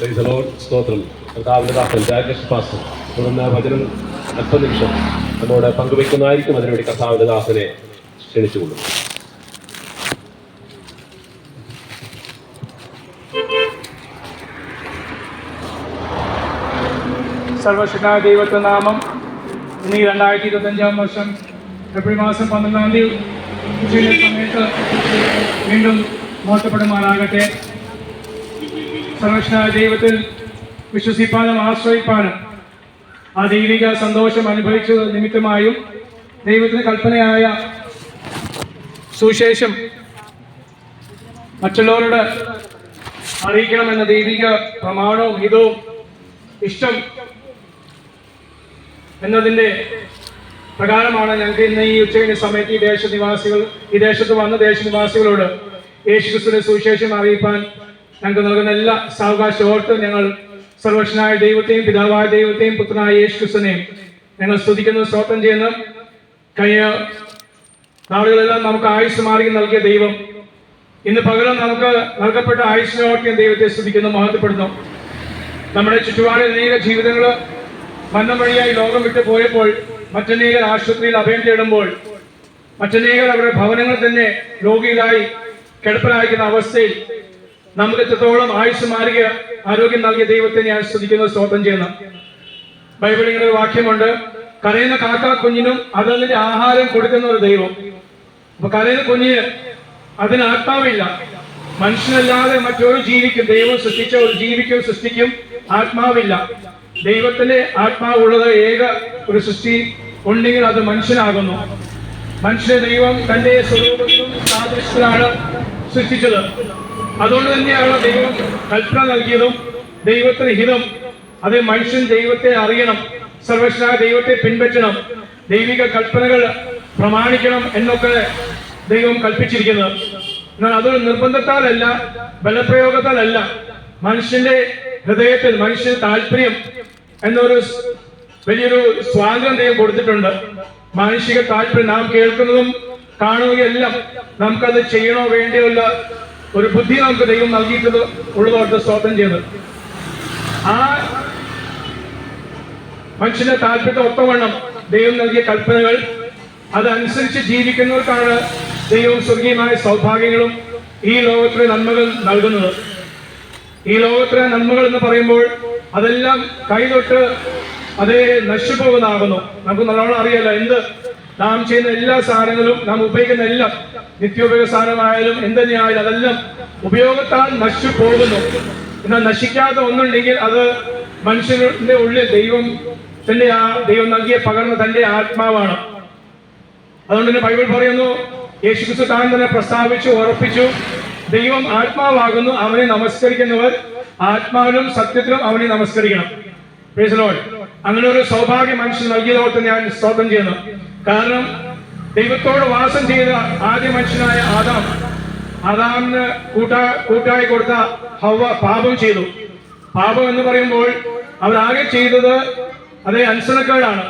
സ്തോത്രം. കർത്താവിന്റെ ദാസൻ രാജേഷ് പാസ്റ്റർ തുടർന്ന് വചനം അല്പനിമിഷം നമ്മോട് പങ്കുവെക്കുന്നതായിരിക്കും അതിനുവേണ്ടി കർത്താവിന്റെ ദാസനെ ക്ഷണിച്ചുകൊള്ളും സർവശക്തനായ ദൈവത്തെ നാമം ഇനി രണ്ടായിരത്തി ഇരുപത്തഞ്ചാം വർഷം ഫെബ്രുവരി മാസം പന്ത്രണ്ടാം തീയതി ഉച്ചയുടെ സമയത്ത് വീണ്ടും മോശപ്പെടുമാറാകട്ടെ. സർവശക്തനായ ദൈവത്തിൽ വിശ്വസിപ്പാനും ആശ്രയിപ്പാനും ആ ദൈവിക സന്തോഷം അനുഭവിച്ചത് നിമിത്തമായും ദൈവത്തിന് കൽപ്പനയായ സുശേഷം മറ്റുള്ളവരോട് അറിയിക്കണമെന്ന ദൈവിക പ്രമാണവും ഹിതവും ഇഷ്ടം എന്നതിന്റെ പ്രകാരമാണ് ഞങ്ങൾക്ക് ഇന്ന് ഈ ഉച്ചയുടെ സമയത്ത് ഈ ദേശനിവാസികൾ ഈ ദേശത്ത് വന്ന ദേശനിവാസികളോട് യേശുക്രിസ്തുവിന്റെ സുവിശേഷം അറിയിപ്പാൻ ഞങ്ങൾക്ക് നൽകുന്ന എല്ലാ സാവകാശം ഞങ്ങൾ സർവക്ഷനായ ദൈവത്തെയും പിതാവായ ദൈവത്തെയും പുത്രനായ യേശുക്രിസ്തുവിനെയും ഞങ്ങൾ സ്തുതിക്കുന്നു സ്തോത്രം ചെയ്യുന്നു. കഴിഞ്ഞ നാളുകളെല്ലാം നമുക്ക് ആയുസ് മാറി നൽകിയ ദൈവം. ഇന്ന് പകരം നമുക്ക് നൽകപ്പെട്ട ആയുസിനെ ഓർക്കിയ ദൈവത്തെ സ്തുതിക്കുന്നു മഹത്വപ്പെടുന്നു നമ്മുടെ ചുറ്റുപാടിൽ അനേക ജീവിതങ്ങൾ മന്നം വഴിയായി ലോകം വിട്ടു പോയപ്പോൾ മറ്റനേകർ ആശുപത്രിയിൽ അഭയം തേടുമ്പോൾ മറ്റനേകർ അവരുടെ ഭവനങ്ങൾ തന്നെ രോഗികളായി കിടപ്പിലായിരിക്കുന്ന അവസ്ഥയിൽ നമുക്ക് എത്രത്തോളം ആയുസ് മാറിയ ആരോഗ്യം നൽകിയ ദൈവത്തെ ഞാൻ ശ്രദ്ധിക്കുന്നത് സ്തോത്രം ചെയ്യുന്നു. ബൈബിളിൽ ഒരു വാക്യമുണ്ട്. കരയുന്ന കാക്ക കുഞ്ഞിനും അതതിന്റെ ആഹാരം കൊടുക്കുന്ന ഒരു ദൈവം. അപ്പൊ കരയുന്ന കുഞ്ഞിന് അതിന് ആത്മാവില്ല. മനുഷ്യനല്ലാതെ മറ്റൊരു ജീവിക്കും ദൈവം സൃഷ്ടിച്ച ഒരു ജീവിക്കും സൃഷ്ടിക്കും ആത്മാവില്ല. ദൈവത്തിന്റെ ആത്മാവുള്ളത് ഏക ഒരു സൃഷ്ടി ഉണ്ടെങ്കിൽ അത് മനുഷ്യനാകുന്നു. മനുഷ്യ ദൈവം തന്റെ സ്വരൂപത്തിലും സാദൃശ്യത്തിലാണ് സൃഷ്ടിച്ചത്. അതുകൊണ്ട് തന്നെയാണ് ദൈവം കൽപ്പന നൽകിയതും ദൈവത്തിന് ഹിതം. അത് മനുഷ്യൻ ദൈവത്തെ അറിയണം സർവശനായ ദൈവത്തെ പിൻപറ്റണം ദൈവിക കൽപ്പനകൾ പ്രമാണിക്കണം എന്നൊക്കെ ദൈവം കൽപ്പിച്ചിരിക്കുന്നത്. എന്നാൽ അതൊരു നിർബന്ധത്താലല്ല ബലപ്രയോഗത്താലല്ല. മനുഷ്യന്റെ ഹൃദയത്തിൽ മനുഷ്യന് താല്പര്യം എന്നൊരു വലിയൊരു സ്വാതന്ത്ര്യം ദൈവം കൊടുത്തിട്ടുണ്ട്. മാനുഷിക താല്പര്യം നാം കേൾക്കുന്നതും കാണുകയെല്ലാം നമുക്കത് ചെയ്യണോ വേണ്ടിയുള്ള ഒരു ബുദ്ധി നമുക്ക് ദൈവം നൽകിയിട്ടത് ഉള്ളതോട്ട് സ്തോത്രം ചെയ്ത്. ആ മനുഷ്യന്റെ താല്പര്യത്തെ ഒത്തവണ്ണം ദൈവം നൽകിയ കൽപ്പനകൾ അതനുസരിച്ച് ജീവിക്കുന്നവർക്കാണ് ദൈവം സ്വർഗീയമായ സൗഭാഗ്യങ്ങളും ഈ ലോകത്തിലെ നന്മകൾ നൽകുന്നത്. ഈ ലോകത്തിലെ നന്മകൾ എന്ന് പറയുമ്പോൾ അതെല്ലാം കൈതൊട്ട് അതേ നശിപ്പോകുന്നതാകുന്നു നമുക്ക് നല്ലോണം അറിയാലോ എന്ത്? നാം ചെയ്യുന്ന എല്ലാ സാധനങ്ങളും നാം ഉപയോഗിക്കുന്ന എല്ലാം നിത്യോപയോഗ സാധനമായാലും എന്തെന്നെയായാലും അതെല്ലാം ഉപയോഗത്താൽ നശിച്ചു പോകുന്നു എന്നാൽ നശിക്കാതെ ഒന്നുണ്ടെങ്കിൽ അത് മനുഷ്യന്റെ ഉള്ളിൽ ദൈവം തന്റെ ആ ദൈവം നൽകിയ പകർന്ന തന്റെ ആത്മാവാണ്. അതുകൊണ്ട് തന്നെ ബൈബിൾ പറയുന്നു യേശുക്രിസ്തു താൻ തന്നെ പ്രസ്താവിച്ചു ഉറപ്പിച്ചു. ദൈവം ആത്മാവാകുന്നു അവനെ നമസ്കരിക്കുന്നവർ ആത്മാവിനും സത്യത്തിനും അവനെ നമസ്കരിക്കണം. അങ്ങനെ ഒരു സൗഭാഗ്യം മനുഷ്യൻ നൽകിയതോട്ട് ഞാൻ സ്തോത്രം ചെയ്യുന്നു. കാരണം ദൈവത്തോട് വാസം ചെയ്ത ആദ്യ മനുഷ്യനായ ആദാം ആദാമിന് കൂട്ടാ കൂട്ടായി കൊടുത്ത ഹവ പാപം ചെയ്തു. പാപം എന്ന് പറയുമ്പോൾ അവരാകെ ചെയ്തത് അതേ അനുസരണക്കേടാണ്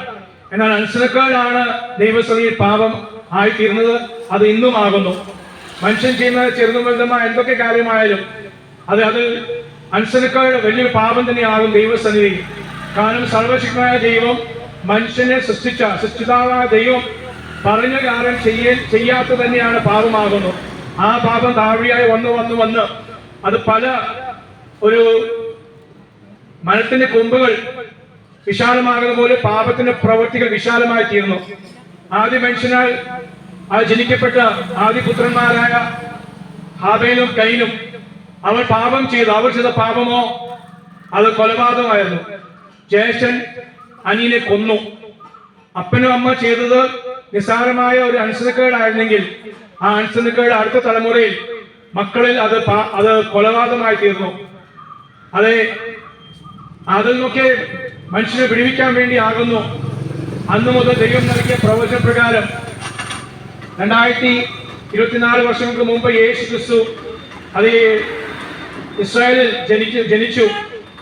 എന്നാൽ അനുസരണക്കേടാണ് ദൈവസ്ഥയിൽ പാപം ആയിത്തീരുന്നത്. അത് ഇന്നും ആകുന്നു. മനുഷ്യൻ ചെയ്യുന്ന ചെറുതും വലുതുമായ എന്തൊക്കെ കാര്യമായാലും അത് അതിൽ അനുസരണക്കേട് വലിയൊരു പാപം തന്നെയാകും ദൈവസന്നിധി കാരണം സർവശക്തനായ ദൈവം മനുഷ്യനെ സൃഷ്ടിച്ച സൃഷ്ടിതാവായ ദൈവം പറഞ്ഞ കാര്യം ചെയ്യ ചെയ്യാത്ത തന്നെയാണ് പാപമാകുന്നു. ആ പാപം താഴെയായി വന്ന് വന്ന് വന്ന് അത് പല ഒരു മരത്തിന്റെ കൊമ്പുകൾ വിശാലമാകുന്ന പോലെ പാപത്തിന്റെ പ്രവൃത്തികൾ വിശാലമായി തീർന്നു. ആദ്യ മനുഷ്യനാൽ ആ ജനിക്കപ്പെട്ട ആദിപുത്രന്മാരായ ഹാബേലും കൈനും അവർ പാപം ചെയ്തു. അവർ ചെയ്ത പാപമോ അത് കൊലപാതകമായിരുന്നു. ജ്യേഷ്ഠൻ അനിയനെ കൊന്നു. അപ്പനും അമ്മ ചെയ്തത് നിസ്സാരമായ ഒരു അനുസരണക്കേടായിരുന്നെങ്കിൽ ആ അനുസരണക്കേട് അടുത്ത തലമുറയിൽ മക്കളിൽ അത് അത് കൊലപാതകമായി തീർന്നു. അതെ അതിൽ നിന്നൊക്കെ മനുഷ്യനെ വിടുവിക്കാൻ വേണ്ടി ആകുന്നു. അന്ന് മുതൽ ദൈവം നൽകിയ പ്രവചന പ്രകാരം രണ്ടായിരത്തി ഇരുപത്തിനാല് വർഷങ്ങൾക്ക് മുമ്പ് യേശു ക്രിസ്തു അത് ഇസ്രായേലിൽ ജനിച്ചു ജനിച്ചു.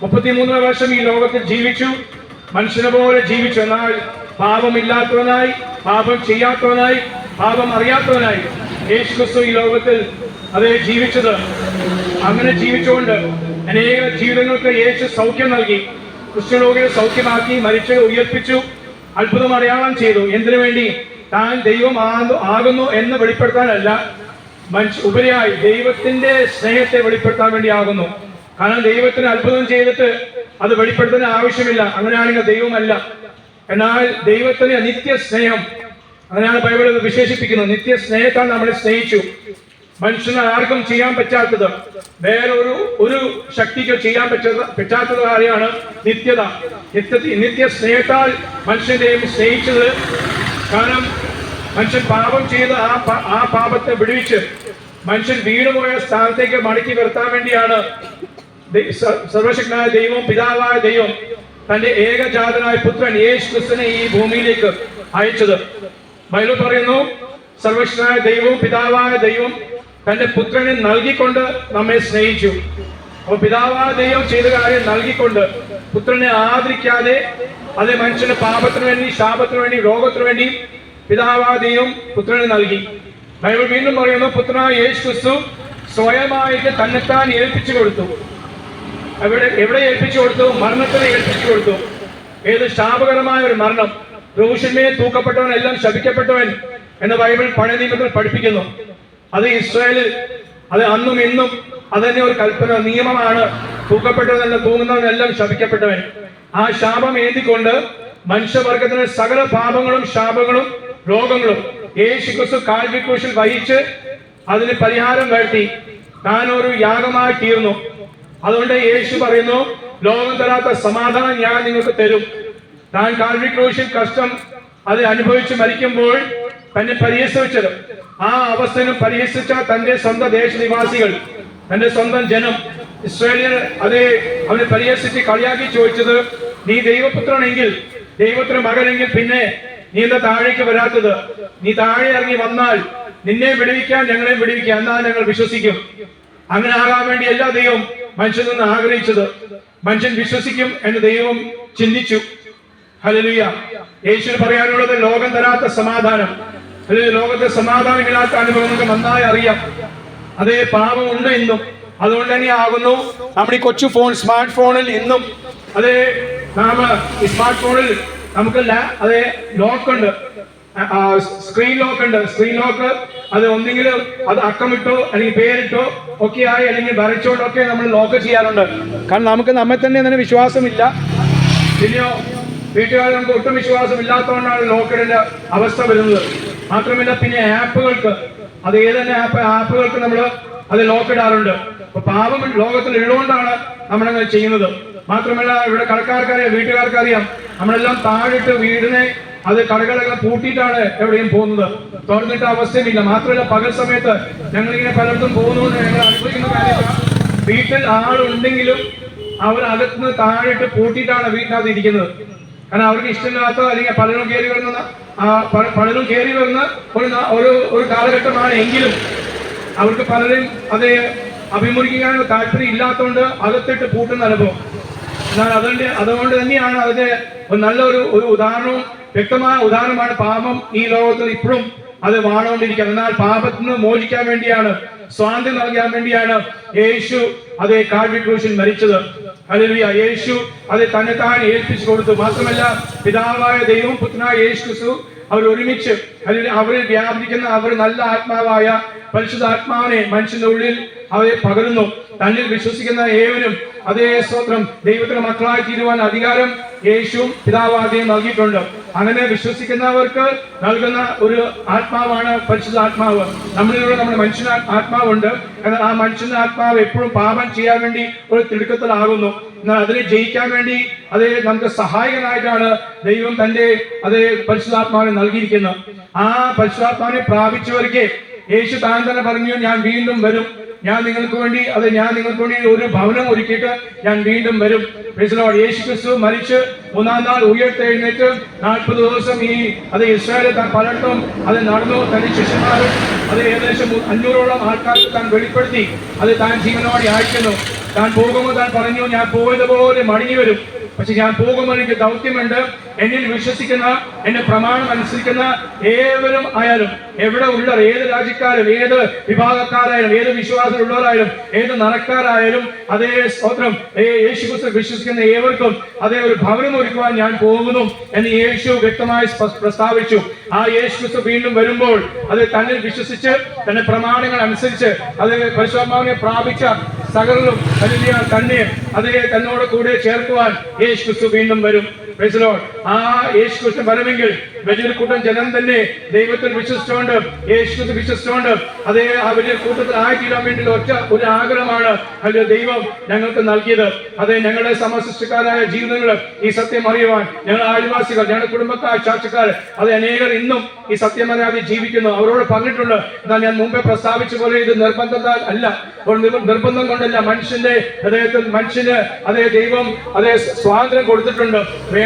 മുപ്പത്തിമൂന്നര വർഷം ഈ ലോകത്തിൽ ജീവിച്ചു. മനുഷ്യനെ പോലെ ജീവിച്ചു. എന്നാൽ പാപമില്ലാത്തവനായി പാപം ചെയ്യാത്തവനായി പാപം അറിയാത്തവനായി യേശു ക്രിസ്തു ഈ ലോകത്തിൽ അതേ ജീവിച്ചത്. അങ്ങനെ ജീവിച്ചുകൊണ്ട് അനേക ജീവിതങ്ങൾക്ക് യേശു സൗഖ്യം നൽകി. കുഷ്ഠരോഗിയെ സൗഖ്യമാക്കി മരിച്ചവരെ ഉയർപ്പിച്ചു അത്ഭുതം അടയാളം ചെയ്തു. എന്തിനു വേണ്ടി? താൻ ദൈവം ആകുന്നു- എന്ന് വെളിപ്പെടുത്താനല്ല. മനുഷ്യ ഉപരിയായി ദൈവത്തിന്റെ സ്നേഹത്തെ വെളിപ്പെടുത്താൻ വേണ്ടി ആകുന്നു. കാരണം ദൈവത്തിന് അത്ഭുതം ചെയ്തിട്ട് അത് വെളിപ്പെടുത്തുന്ന ആവശ്യമില്ല. അങ്ങനെയാണെങ്കിൽ ദൈവമല്ല. എന്നാൽ ദൈവത്തിന് നിത്യ സ്നേഹം അങ്ങനെയാണ് ബൈബിൾ ഇത് വിശേഷിപ്പിക്കുന്നത്. നിത്യ സ്നേഹത്താൽ നമ്മളെ സ്നേഹിച്ചു. മനുഷ്യന് ആർക്കും ചെയ്യാൻ പറ്റാത്തത്. വേറൊരു ഒരു ശക്തിക്ക് ചെയ്യാൻ പറ്റാത്ത പറ്റാത്തത് കാര്യമാണ് നിത്യത. നിത്യ നിത്യ സ്നേഹത്താൽ മനുഷ്യന്റെയും സ്നേഹിച്ചത് കാരണം മനുഷ്യൻ പാപം ചെയ്ത് ആ ആ പാപത്തെ വിടുവിച്ച് മനുഷ്യൻ വീണുപോയ സ്ഥാനത്തേക്ക് മടക്കി വരുത്താൻ വേണ്ടിയാണ് സർവശക്തനായ ദൈവം പിതാവായ ദൈവം തന്റെ ഏകജാതനായ പുത്രൻ യേശു ക്രിസ്തുവിനെ ഈ ഭൂമിയിലേക്ക് അയച്ചത്. ബൈബിൾ പറയുന്നു സർവശക്തനായ ദൈവവും പിതാവായ ദൈവം തന്റെ പുത്രനെ നൽകിക്കൊണ്ട് നമ്മെ സ്നേഹിച്ചു. അപ്പൊ പിതാവായ ദൈവം ചെയ്ത കാര്യം നൽകിക്കൊണ്ട് പുത്രനെ ആദരിക്കാതെ അതേ മനുഷ്യന് പാപത്തിന് വേണ്ടി ശാപത്തിന് വേണ്ടി രോഗത്തിന് വേണ്ടി പിതാവായ ദൈവം പുത്രനെ നൽകി. ബൈബിൾ വീണ്ടും പറയുന്നു പുത്രനായ യേശു ക്രിസ്തു സ്വയമായിട്ട് തന്നെത്താൻ ഏൽപ്പിച്ചു കൊടുത്തു. എവിടെ എവിടെ ഏൽപ്പിച്ചു കൊടുത്തു? മരണത്തിന് ഏൽപ്പിച്ചു കൊടുത്തു. ഏത് ശാപകരമായ ഒരു മരണം. ക്രൂശന്മേൽ തൂക്കപ്പെട്ടവൻ എല്ലാം ശപിക്കപ്പെട്ടവൻ എന്ന് ബൈബിൾ പഴയ നിയമത്തിൽ പഠിപ്പിക്കുന്നു. അത് ഇസ്രായേലിൽ അത് അന്നും ഇന്നും അതന്നെ ഒരു കൽപ്പന നിയമമാണ്. തൂക്കപ്പെട്ടവനെല്ലാം തൂങ്ങുന്നവനെല്ലാം ശപിക്കപ്പെട്ടവൻ. ആ ശാപം ഏന്തിക്കൊണ്ട് മനുഷ്യവർഗത്തിന് സകല പാപങ്ങളും ശാപങ്ങളും രോഗങ്ങളും യേശു ക്രിസ്തു കാൽവിക്രൂശിൽ വഹിച്ച് അതിന് പരിഹാരം വരുത്തി. താൻ ഒരു യാഗമായി തീർന്നു. അതുകൊണ്ട് യേശു പറയുന്നു ലോകം തരാത്ത സമാധാനം ഞാൻ നിങ്ങൾക്ക് തരും. താൻ കാൽവി ക്രൂശിൽ കഷ്ടം അത് അനുഭവിച്ച് മരിക്കുമ്പോൾ തന്നെ പരിഹസിച്ചത് ആ അവസ്ഥയിലും പരിഹസിച്ച തന്റെ സ്വന്തം ദേശനിവാസികൾ തന്റെ സ്വന്തം ജനം ഇസ്രായേലിയർ അത് അവനെ പരിഹസിച്ച് കളിയാക്കി ചോദിച്ചത് നീ ദൈവപുത്രനെങ്കിൽ ദൈവത്തിന് മകനെങ്കിൽ പിന്നെ നീ എന്താ താഴേക്ക് വരാത്തത്? നീ താഴെ ഇറങ്ങി വന്നാൽ നിന്നെ വിടുവിക്കാൻ ഞങ്ങളെ വിടുവിക്കാൻ. എന്നാൽ ഞങ്ങൾ വിശ്വസിക്കും. അങ്ങനെ ആകാൻ വേണ്ടി എല്ലാ ദൈവം മനുഷ്യൻ നിന്ന് ആഗ്രഹിച്ചത് മനുഷ്യൻ വിശ്വസിക്കും എന്ന് ദൈവം ചിന്തിച്ചു. ഹലലുയ യേശുവിന് പറയാനുള്ളത് ലോകം തരാത്ത സമാധാനം. അല്ലെങ്കിൽ ലോകത്തെ സമാധാനമില്ലാത്ത അനുഭവം നമുക്ക് നന്നായി അറിയാം. അതേ പാപമുണ്ട് ഇന്നും. അതുകൊണ്ട് തന്നെ ആകുന്നു നമ്മുടെ ഈ കൊച്ചു ഫോൺ സ്മാർട്ട് ഫോണിൽ ഇന്നും. അതേ നാം സ്മാർട്ട് ഫോണിൽ നമുക്ക് അതേ ലോക്ക് ഉണ്ട് സ്ക്രീൻ ലോക്ക് ഉണ്ട്. സ്ക്രീൻ ലോക്ക് അത് ഒന്നെങ്കിൽ അത് അക്കമിട്ടോ അല്ലെങ്കിൽ പേരിട്ടോ ഒക്കെ ആയി അല്ലെങ്കിൽ വരച്ചോണ്ടൊക്കെ നമ്മൾ ലോക്ക് ചെയ്യാറുണ്ട്. കാരണം നമുക്ക് നമ്മെ തന്നെ അതിന് വിശ്വാസമില്ല. പിന്നെയോ വീട്ടുകാർ നമുക്ക് ഒട്ടും വിശ്വാസം ഇല്ലാത്തതുകൊണ്ടാണ് ലോക്കഡിന്റെ അവസ്ഥ വരുന്നത്. മാത്രമല്ല പിന്നെ ആപ്പുകൾക്ക് അത് ഏതെന്നെ ആപ്പ് ആപ്പുകൾക്ക് നമ്മൾ അത് ലോക്കിടാറുണ്ട് അപ്പൊ പാപം ലോകത്തിൽ ഉള്ളതുകൊണ്ടാണ് നമ്മളങ്ങനെ ചെയ്യുന്നത്. മാത്രമല്ല ഇവിടെ കടക്കാർക്കറിയാം വീട്ടുകാർക്കറിയാം. നമ്മളെല്ലാം താഴിട്ട് വീടിനെ അത് കടകളൊക്കെ പൂട്ടിയിട്ടാണ് എവിടെയും പോകുന്നത്. തുറന്നിട്ട് അവസ്ഥയുമില്ല. മാത്രമല്ല പകൽ സമയത്ത് ഞങ്ങളിങ്ങനെ പലയിടത്തും പോകുന്നതുകൊണ്ട് ഞങ്ങൾ അനുഭവിക്കുന്ന കാര്യമാണ് വീട്ടിൽ ആളുണ്ടെങ്കിലും അവർ അകത്തുനിന്ന് താഴെയിട്ട് പൂട്ടിയിട്ടാണ് വീട്ടിനകത്ത് ഇരിക്കുന്നത്. കാരണം അവർക്ക് ഇഷ്ടമില്ലാത്ത അല്ലെങ്കിൽ പലരും കയറി വരുന്ന പലരും കയറി വരുന്ന ഒരു ഒരു ഒരു കാലഘട്ടമാണ് എങ്കിലും അവർക്ക് പലരും അത് അഭിമുഖിക്കാനുള്ള താല്പര്യം ഇല്ലാത്തതുകൊണ്ട് അകത്തിട്ട് പൂട്ടുന്ന അനുഭവം. എന്നാൽ അതുകൊണ്ട് അതുകൊണ്ട് തന്നെയാണ് അതിന്റെ നല്ലൊരു ഒരു ഉദാഹരണവും വ്യക്തമായ ഉദാഹരണമാണ് പാപം ഈ ലോകത്തിൽ ഇപ്പോഴും അത് വാണുകൊണ്ടിരിക്കുന്നത് എന്നാൽ പാപത്തിൽ നിന്ന് മോചിക്കാൻ വേണ്ടിയാണ് സ്വാതന്ത്ര്യം നൽകാൻ വേണ്ടിയാണ് യേശു അതേ കാഴ്ച മരിച്ചത്. ഹല്ലേലൂയ. യേശു അത് തന്നെ താൻ ഏൽപ്പിച്ചു കൊടുത്തു. മാത്രമല്ല പിതാവായ ദൈവം പുത്രനായ യേശു ക്രിസ്തു അവർ ഒരുമിച്ച് അല്ലെങ്കിൽ അവരിൽ വ്യാപിക്കുന്ന അവർ നല്ല ആത്മാവായ പരിശുദ്ധ ആത്മാവിനെ മനുഷ്യന്റെ ഉള്ളിൽ അവരെ പകരുന്നു. തന്നിൽ വിശ്വസിക്കുന്ന ഏവനും അതേ സ്തോത്രം ദൈവത്തിന്റെ മക്കളായി തീരുവാൻ അധികാരം യേശുവും പിതാവാദ്യം നൽകിയിട്ടുണ്ട്. അങ്ങനെ വിശ്വസിക്കുന്നവർക്ക് നൽകുന്ന ഒരു ആത്മാവാണ് പരിശുദ്ധ ആത്മാവ്. നമ്മളിലൂടെ നമ്മുടെ മനുഷ്യന് ആത്മാവുണ്ട്. എന്നാൽ ആ മനുഷ്യന്റെ ആത്മാവ് എപ്പോഴും പാപം ചെയ്യാൻ വേണ്ടി ഒരു തിടുക്കത്തിലാകുന്നു. എന്നാൽ അതിനെ ജയിക്കാൻ വേണ്ടി അത് നമുക്ക് സഹായകനായിട്ടാണ് ദൈവം തന്റെ അതേ പരിശുദ്ധാത്മാവിനെ നൽകിയിരിക്കുന്നത്. ആ പരിശുദ്ധാത്മാവിനെ പ്രാപിച്ചവർക്ക് യേശു താൻ തന്നെ പറഞ്ഞു ഞാൻ വീണ്ടും വരും. ഞാൻ നിങ്ങൾക്ക് വേണ്ടി അത് ഞാൻ നിങ്ങൾക്ക് വേണ്ടി ഒരു ഭവനം ഒരുക്കിയിട്ട് ഞാൻ വീണ്ടും വരും. യേശു ക്രിസ്തു മരിച്ച് മൂന്നാം നാൾ ഉയർത്തെഴുന്നേറ്റ് നാൽപ്പത് ദിവസം ഈ അത് ഇസ്രായേലിൽ താൻ പലയിടത്തും അത് നടന്നു. തന്റെ ശിഷ്യന്മാരും അത് ഏകദേശം അഞ്ഞൂറോളം ആൾക്കാർക്ക് താൻ വെളിപ്പെടുത്തി. അത് താൻ ജീവനോടെ അയക്കുന്നു. താൻ പോകുമ്പോൾ താൻ പറഞ്ഞു ഞാൻ പോയതുപോലെ മടങ്ങി വരും. പക്ഷെ ഞാൻ പോകുമ്പോൾ എനിക്ക് ദൗത്യമുണ്ട്. എന്നിൽ വിശ്വസിക്കുന്ന എന്റെ പ്രമാണം അനുസരിക്കുന്ന ഏവരും ആയാലും എവിടെ ഉള്ളവർ ഏത് രാജ്യക്കാരും ഏത് വിഭാഗക്കാരായാലും ഏത് വിശ്വാസമുള്ളവരായാലും ഏത് നടക്കാരായാലും അതേ സ്തോത്രം ഏ യേശു ക്രിസ്തു വിശ്വസിക്കുന്ന ഏവർക്കും അതേ ഒരു ഭവനം ഒരുക്കുവാൻ ഞാൻ പോകുന്നു എന്ന് യേശു വ്യക്തമായി പ്രസ്താവിച്ചു. ആ യേശു ക്രിസ്തു വീണ്ടും വരുമ്പോൾ അത് തന്നിൽ വിശ്വസിച്ച് തന്റെ പ്രമാണങ്ങൾ അനുസരിച്ച് അത് പരിശുദ്ധാത്മാവിനെ പ്രാപിച്ച സകലരും തന്നെ അതിനെ തന്നോട് കൂടെ ചേർക്കുവാൻ യേശു ക്രിസ്തു വീണ്ടും വരും. ആ യേശുക്രിസ്തു വരമെങ്കിൽ വലിയൊരു കൂട്ടം ജനം തന്നെ ദൈവത്തിൽ വിശ്വസിച്ചുകൊണ്ട് യേശുക്രിസ്തു വിശ്വസിച്ചുകൊണ്ട് അതേ ആ വലിയ കൂട്ടത്തിൽ ആയിത്തീരാൻ വേണ്ടി ഒറ്റ ഒരു ആഗ്രഹമാണ് അല്ലെ ദൈവം ഞങ്ങൾക്ക് നൽകിയത്. അതെ ഞങ്ങളുടെ സമസൃഷ്ടിക്കാരായ ജീവിതങ്ങൾ ഈ സത്യം അറിയുവാൻ ഞങ്ങളുടെ ആദിവാസികൾ ഞങ്ങളുടെ കുടുംബക്കാർ ചാർച്ചക്കാർ അത് അനേകർ ഇന്നും ഈ സത്യം അറിയാതെ ജീവിക്കുന്നു. അവരോട് പറഞ്ഞിട്ടുണ്ട് എന്നാൽ ഞാൻ മുമ്പേ പ്രസ്താവിച്ച പോലെ ഇത് നിർബന്ധത്താൽ അല്ല. നിർബന്ധം കൊണ്ടല്ല. മനുഷ്യന്റെ ഹൃദയത്തിൽ മനുഷ്യന് അതേ ദൈവം അതേ സ്വാതന്ത്ര്യം കൊടുത്തിട്ടുണ്ട്.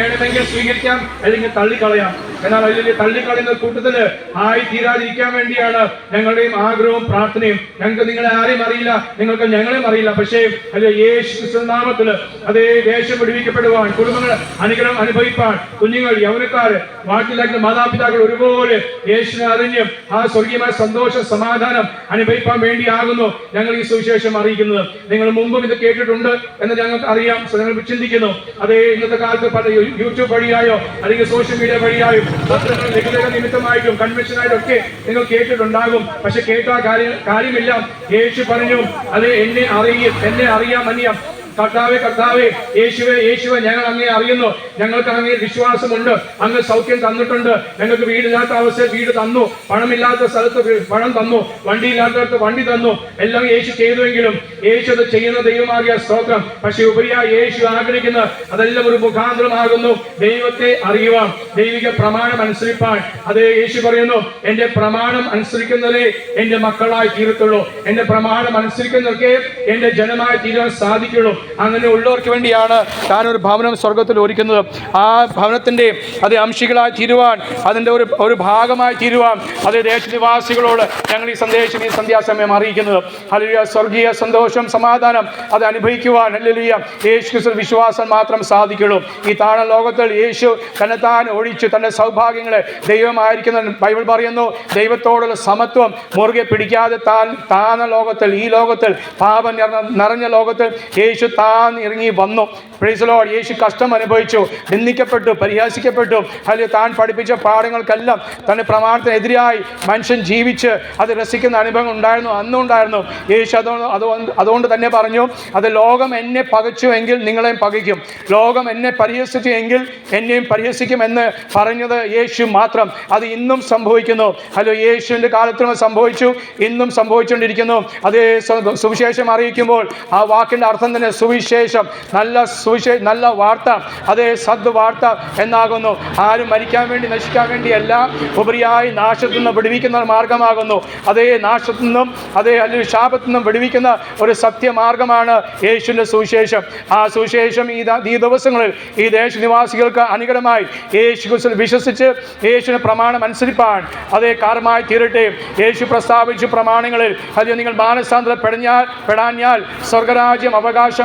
വേണമെങ്കിൽ സ്വീകരിക്കാം അല്ലെങ്കിൽ തള്ളിക്കളയാം. എന്നാൽ അതിൽ തള്ളിക്കളയുന്ന കൂട്ടത്തിൽ ആയി തീരാതിരിക്കാൻ വേണ്ടിയാണ് ഞങ്ങളുടെയും ആഗ്രഹവും പ്രാർത്ഥനയും. ഞങ്ങൾക്ക് നിങ്ങളെ ആരെയും അറിയില്ല നിങ്ങൾക്ക് ഞങ്ങളെയും അറിയില്ല. പക്ഷേ അല്ലെ യേശു നാമത്തിൽ അതേ ദേശം പിടിവിക്കപ്പെടുവാൻ കുടുംബങ്ങൾ അനുഗ്രഹം അനുഭവിപ്പാൻ കുഞ്ഞുങ്ങൾ യൗവനക്കാര് വാട്ടിലാക്കുന്ന മാതാപിതാക്കൾ ഒരുപോലെ യേശുവിനെ അറിഞ്ഞ് ആ സ്വർഗീയമായ സന്തോഷ സമാധാനം അനുഭവിക്കാൻ വേണ്ടിയാകുന്നു ഞങ്ങൾ ഈ സുവിശേഷം അറിയിക്കുന്നത്. നിങ്ങൾ മുമ്പും ഇത് കേട്ടിട്ടുണ്ട് എന്ന് ഞങ്ങൾക്ക് അറിയാം ഞങ്ങൾ ചിന്തിക്കുന്നു. അതേ ഇന്നത്തെ കാലത്ത് പല യൂട്യൂബ് വഴിയായോ അല്ലെങ്കിൽ സോഷ്യൽ മീഡിയ വഴിയായോ പത്രങ്ങൾ ലഘുലേഖ നിമിത്തമായിട്ടും കൺവെൻഷനായിട്ടും ഒക്കെ നിങ്ങൾ കേട്ടിട്ടുണ്ടാകും. പക്ഷെ കേട്ട കാര്യം കാര്യമില്ല യേശു പറഞ്ഞു. അത് എന്നെ അറിയും എന്നെ അറിയാം അന്യം കർത്താവെ കർത്താവെ യേശുവെ യേശുവെ ഞങ്ങൾ അങ്ങേ അറിയുന്നു. ഞങ്ങൾക്ക് അങ്ങേ വിശ്വാസമുണ്ട്. അങ്ങ് സൗഖ്യം തന്നിട്ടുണ്ട്. ഞങ്ങൾക്ക് വീടില്ലാത്ത അവസ്ഥയിൽ വീട് തന്നു. പണമില്ലാത്ത സ്ഥലത്ത് പണം തന്നു. വണ്ടിയില്ലാത്തടത്ത് വണ്ടി തന്നു. എല്ലാം യേശു ചെയ്തുവെങ്കിലും യേശു അത് ചെയ്യുന്ന ദൈവമാകിയ സ്തോത്രം. പക്ഷെ ഉപരിയായി യേശു ആഗ്രഹിക്കുന്ന അതെല്ലാം ഒരു മുഖാന്തരമാകുന്നു. ദൈവത്തെ അറിയുവാൻ ദൈവിക പ്രമാണം അനുസരിപ്പാൻ. അത് യേശു പറയുന്നു എന്റെ പ്രമാണം അനുസരിക്കുന്നതേ എന്റെ മക്കളായി തീരത്തുള്ളൂ. എന്റെ പ്രമാണം അനുസരിക്കുന്നതൊക്കെ എന്റെ ജനമായി തീരാൻ സാധിക്കുള്ളൂ അങ്ങനെ ഉള്ളവർക്ക് വേണ്ടിയാണ് താൻ ഒരു ഭവനം സ്വർഗത്തിൽ ഒരുക്കുന്നത്. ആ ഭവനത്തിന്റെ അത് അംശികളായി തീരുവാൻ അതിന്റെ ഒരു ഒരു ഭാഗമായി തീരുവാൻ അത് ദേശനിവാസികളോട് ഞങ്ങൾ ഈ സന്ദേശം ഈ സന്ധ്യാസമയം അറിയിക്കുന്നത്. ഹല്ലേലൂയ. സ്വർഗീയ സന്തോഷം സമാധാനം അത് അനുഭവിക്കുവാൻ ഹല്ലേലൂയ. യേശു വിശ്വാസം മാത്രം സാധിക്കുള്ളൂ. ഈ താണ ലോകത്തിൽ യേശു തന്നെത്താൻ ഒഴിച്ചു തന്റെ സൗഭാഗ്യങ്ങളെ ദൈവമായിരിക്കുന്ന ബൈബിൾ പറയുന്നു ദൈവത്തോടുള്ള സമത്വം മുറുകെ പിടിക്കാതെ താൻ താന ലോകത്തിൽ ഈ ലോകത്തിൽ പാപം നിറഞ്ഞ ലോകത്തിൽ യേശു താൻ ഇറങ്ങി വന്നു Lord. യേശു കഷ്ടം അനുഭവിച്ചു. നിന്ദിക്കപ്പെട്ടു പരിഹാസിക്കപ്പെട്ടു. അല്ലെങ്കിൽ താൻ പഠിപ്പിച്ച പാഠങ്ങൾക്കെല്ലാം തന്റെ പ്രമാണത്തിനെതിരായി മനുഷ്യൻ ജീവിച്ച് അത് രസിക്കുന്ന അനുഭവം ഉണ്ടായിരുന്നു അന്നും ഉണ്ടായിരുന്നു യേശു അതുകൊണ്ട് അതുകൊണ്ട് തന്നെ പറഞ്ഞു അത് ലോകം എന്നെ പകച്ചു എങ്കിൽ നിങ്ങളെയും പകയ്ക്കും. ലോകം എന്നെ പരിഹസിച്ചു എങ്കിൽ എന്നെയും പരിഹസിക്കുമെന്ന് പറഞ്ഞത് യേശു മാത്രം. അത് ഇന്നും സംഭവിക്കുന്നു. ഹലോ യേശുവിന്റെ കാലത്തിനും സംഭവിച്ചു ഇന്നും സംഭവിച്ചുകൊണ്ടിരിക്കുന്നു. അത് സുവിശേഷം അറിയിക്കുമ്പോൾ ആ വാക്കിന്റെ അർത്ഥം തന്നെ സുവിശേഷം. നല്ല സുവിശേ നല്ല വാർത്ത. അതേ സദ് വാർത്ത എന്നാകുന്നു. ആരും മരിക്കാൻ വേണ്ടി നശിക്കാൻ വേണ്ടിയല്ല ഉപരിയായി നാശത്തു നിന്ന് വിടുവിക്കുന്ന ഒരു മാർഗമാകുന്നു. അതേ നാശത്തു നിന്നും അതേ അല്ലെങ്കിൽ ശാപത്തു നിന്നും വിടുവിക്കുന്ന ഒരു സത്യമാർഗമാണ് യേശുവിന്റെ സുവിശേഷം. ആ സുവിശേഷം ഈ ഈ ദിവസങ്ങളിൽ ഈ ദേശനിവാസികൾക്ക് അനുഗ്രഹമായി യേശു വിശ്വസിച്ച് യേശുവിന് പ്രമാണം അനുസരിപ്പാൻ അതേ കാരണമായി തീരട്ടെ. യേശു പ്രസ്താവിച്ച പ്രമാണങ്ങളിൽ അത് നിങ്ങൾ മാനസാന്തരപ്പെടഞ്ഞാൽ പെടാഞ്ഞാൽ സ്വർഗരാജ്യം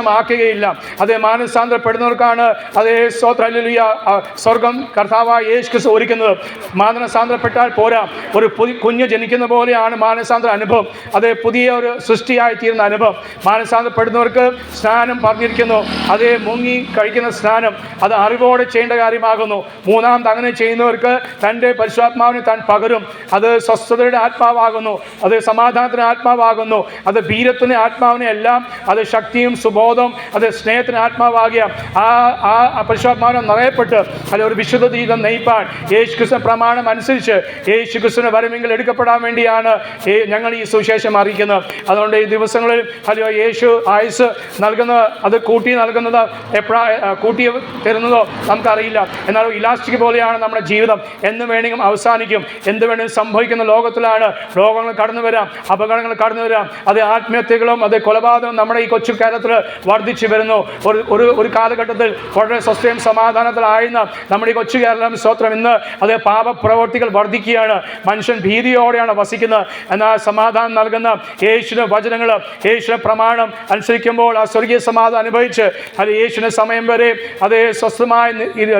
അവകാശമാക്കുകയില്ല അതേ മാനസാന്തരപ്പെടുന്നവർക്കാണ് അതേ സ്തോത്രല്ലിയ സ്വർഗം കർത്താവായ യേശു ക്രിസ്തു ഒരുക്കുന്നത്. മാനസാന്തരപ്പെട്ടാൽ പോരാ. ഒരു പുതിയ കുഞ്ഞ് ജനിക്കുന്ന പോലെയാണ് മാനസാന്തര അനുഭവം. അതേ പുതിയ ഒരു സൃഷ്ടിയായി തീരുന്ന അനുഭവം. മാനസാന്തരപ്പെടുന്നവർക്ക് സ്നാനം പറഞ്ഞിരിക്കുന്നു. അതേ മുങ്ങി കഴിക്കുന്ന സ്നാനം. അത് അറിവോടെ ചെയ്യേണ്ട കാര്യമാകുന്നു. മൂന്നാമത് അങ്ങനെ ചെയ്യുന്നവർക്ക് തന്റെ പരിശുദ്ധാത്മാവിനെ താൻ പകരും. അത് സ്വസ്ഥതയുടെ ആത്മാവാകുന്നു. അത് സമാധാനത്തിന് ആത്മാവാകുന്നു. അത് വീരത്തിന് ആത്മാവിനെ എല്ലാം അത് ശക്തിയും സുബോധം അത് സ്നേഹത്തിന് ആത്മാവാകിയ ആ ആ ആ പരിശുദ്ധാത്മാവിനെ നിറയപ്പെട്ട് അല്ലെ ഒരു വിശുദ്ധ ദീതം നയിപ്പാൻ യേശു ക്രിസ്തു പ്രമാണം അനുസരിച്ച് യേശു ക്രിസ്തുവിന് വരമെങ്കിൽ എടുക്കപ്പെടാൻ വേണ്ടിയാണ് ഞങ്ങൾ ഈ സുവിശേഷം അറിയിക്കുന്നത്. അതുകൊണ്ട് ഈ ദിവസങ്ങളിൽ അല്ലയോ യേശു ആയുസ് നൽകുന്ന അത് കൂട്ടി നൽകുന്നത് എപ്പോഴാ കൂട്ടി തരുന്നതോ നമുക്കറിയില്ല. എന്നാൽ ഇലാസ്റ്റിക് പോലെയാണ് നമ്മുടെ ജീവിതം. എന്ന് വേണമെങ്കിലും അവസാനിക്കും. എന്ത് വേണമെങ്കിലും സംഭവിക്കുന്ന ലോകത്തിലാണ് രോഗങ്ങൾ കടന്നു വരാം അപകടങ്ങൾ കടന്നു വരാം അത് ആത്മഹത്യകളും അത് കൊലപാതകവും നമ്മുടെ ഈ കൊച്ചു കേരളത്തിൽ വർദ്ധിച്ചു വരുന്നു ഒരു ഒരു കാലഘട്ടത്തിൽ വളരെ സ്വസ്ഥയും സമാധാനത്തിലായിരുന്ന നമ്മുടെ ഈ കൊച്ചു കേരളം സ്തോത്രം ഇന്ന് അത് പാപപ്രവർത്തികൾ വർദ്ധിക്കുകയാണ്. മനുഷ്യൻ ഭീതിയോടെയാണ് വസിക്കുന്നത്. എന്നാൽ സമാധാനം നൽകുന്ന യേശുവിന് വചനങ്ങൾ യേശുവിന് പ്രമാണം അനുസരിക്കുമ്പോൾ ആ സ്വർഗീയ സമാധാനം അനുഭവിച്ച് അത് യേശുവിന്റെ സമയം വരെ അതേ സ്വസ്ഥമായി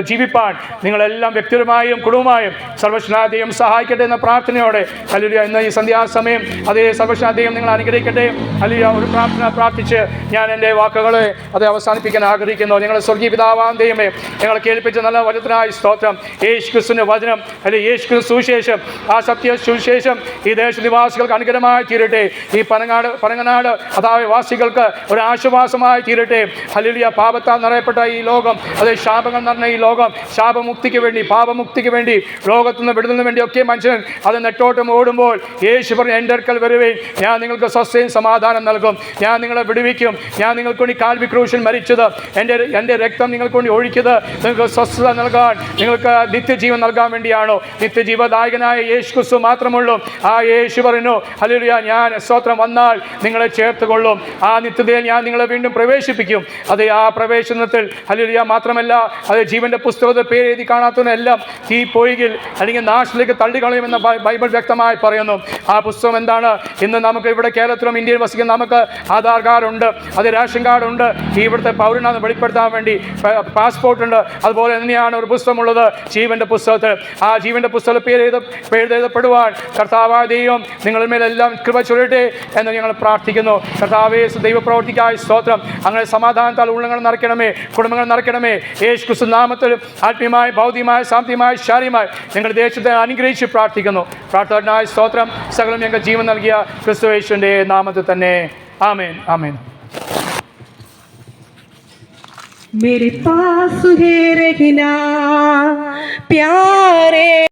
ജീവിപ്പാൻ നിങ്ങളെല്ലാം വ്യക്തിപരമായും കുടുംബമായും സർവശനാധികം സഹായിക്കട്ടെ എന്ന പ്രാർത്ഥനയോടെ അല്ലെങ്കിൽ ഇന്ന് ഈ സന്ധ്യാസമയം അതേ സർവശനാധികം നിങ്ങൾ അനുഗ്രഹിക്കട്ടെ. അല്ലെങ്കിൽ ഒരു പ്രാർത്ഥന പ്രാർത്ഥിച്ച് ഞാൻ എന്റെ വാക്കുകളെ അത് അവസാനിപ്പിക്കാൻ ആഗ്രഹിക്കുന്നു. ഞങ്ങളുടെ സ്വർഗീയ പിതാവാന്തയുമേ ഞങ്ങളെ കേൾപ്പിച്ച നല്ല വചനത്തിനായി സ്തോത്രം. യേശു ക്രിസ്തുവിന്റെ വചനം അല്ലെങ്കിൽ യേശു ക്രിസ്തു സുവിശേഷം ആ സത്യ സുവിശേഷം ഈ ദേശനിവാസികൾക്ക് അനുഗ്രഹമായി തീരട്ടെ. ഈ പനങ്ങാട് പനങ്ങനാട് അതായത് വാസികൾക്ക് ഒരു ആശ്വാസമായി തീരട്ടെ. ഹലിയ പാപത്താൽ നിറയപ്പെട്ട ഈ ലോകം അതെ ശാപങ്ങൾ നിറഞ്ഞ ഈ ലോകം ശാപമുക്തിക്ക് വേണ്ടി പാപമുക്തിക്ക് വേണ്ടി ലോകത്തു നിന്ന് വിടുന്നതിന് വേണ്ടി ഒക്കെ മനുഷ്യൻ അത് നെട്ടോട്ടം ഓടുമ്പോൾ യേശു പറഞ്ഞ എന്റെ അടുക്കൽ വരുവേൻ. ഞാൻ നിങ്ങൾക്ക് സ്വസ്ഥയും സമാധാനം നൽകും. ഞാൻ നിങ്ങളെ വിടുവിക്കും. ഞാൻ നിങ്ങൾക്ക് വേണ്ടി കാൽവി ക്രൂശിൽ മരിച്ചത്. എന്റെ എന്റെ രക്തം നിങ്ങൾക്ക് വേണ്ടി ഒഴിച്ചത്. നിങ്ങൾക്ക് സ്വസ്ഥത നൽകാൻ നിങ്ങൾക്ക് നിത്യജീവൻ നൽകാൻ വേണ്ടിയാണോ? നിത്യജീവദായകനായ യേശു ക്രിസ്തു മാത്രമുള്ളൂ. ആ യേശു പറഞ്ഞു അല്ലെ ഞാൻ സ്തോത്രം വന്നാൽ നിങ്ങളെ ചേർത്ത് കൊള്ളും ആ നിത്യതയിൽ ഞാൻ നിങ്ങളെ വീണ്ടും പ്രവേശിപ്പിക്കും. അത് ആ പ്രവേശനത്തിൽ അല്ലെ മാത്രമല്ല അത് ജീവന്റെ പുസ്തകത്തിൽ എഴുതി കാണാത്തതിനെല്ലാം തീ പോയികിൽ അല്ലെങ്കിൽ നാശത്തിലേക്ക് തള്ളിക്കളയുമെന്ന് ബൈബിൾ വ്യക്തമായി പറയുന്നു. ആ പുസ്തകം എന്താണ്? ഇന്ന് നമുക്ക് ഇവിടെ കേരളത്തിലും ഇന്ത്യയിൽ വസിക്കുന്ന നമുക്ക് ആധാർ കാർഡ് ഉണ്ട് അത് റേഷൻ കാർഡ് ഉണ്ട് ഈ ഇവിടുത്തെ പൗരനാന്ന് വെളിപ്പെടുത്താൻ വേണ്ടി പാസ്പോർട്ട് ഉണ്ട് അതുപോലെ തന്നെയാണ് ഒരു പുസ്തകമുള്ളത്. ജീവന്റെ പുസ്തകത്തിൽ. ആ ജീവന്റെ പുസ്തകത്തിൽ പേര് എഴുത പേര് എഴുതപ്പെടുവാൻ കർത്താവായ ദൈവം നിങ്ങളുടെ മേലെല്ലാം കൃപ ചൊല്ലട്ടെ എന്ന് ഞങ്ങൾ പ്രാർത്ഥിക്കുന്നു. കർത്താവേ ദൈവപ്രവർത്തിക്കായ സ്തോത്രം. അങ്ങനെ സമാധാനത്താൽ ഉള്ളങ്ങൾ നിറയ്ക്കണമേ കുടുംബങ്ങൾ നിറയ്ക്കണമേ യേശു ക്രിസ്തു നാമത്തിൽ ആത്മീയമായി ഭൗതികമായി സാമ്പത്തികമായി ശാരീരമായി ഞങ്ങളുടെ ദേശത്തെ അനുഗ്രഹിച്ച് പ്രാർത്ഥിക്കുന്നു. പ്രാർത്ഥനായ സ്തോത്രം. സകലം ഞങ്ങൾക്ക് ജീവൻ നൽകിയ ക്രിസ്തു യേശുവിന്റെ നാമത്തിൽ തന്നെ. ആമേൻ. ആമേൻ. मेरे पास है रहना प्यारे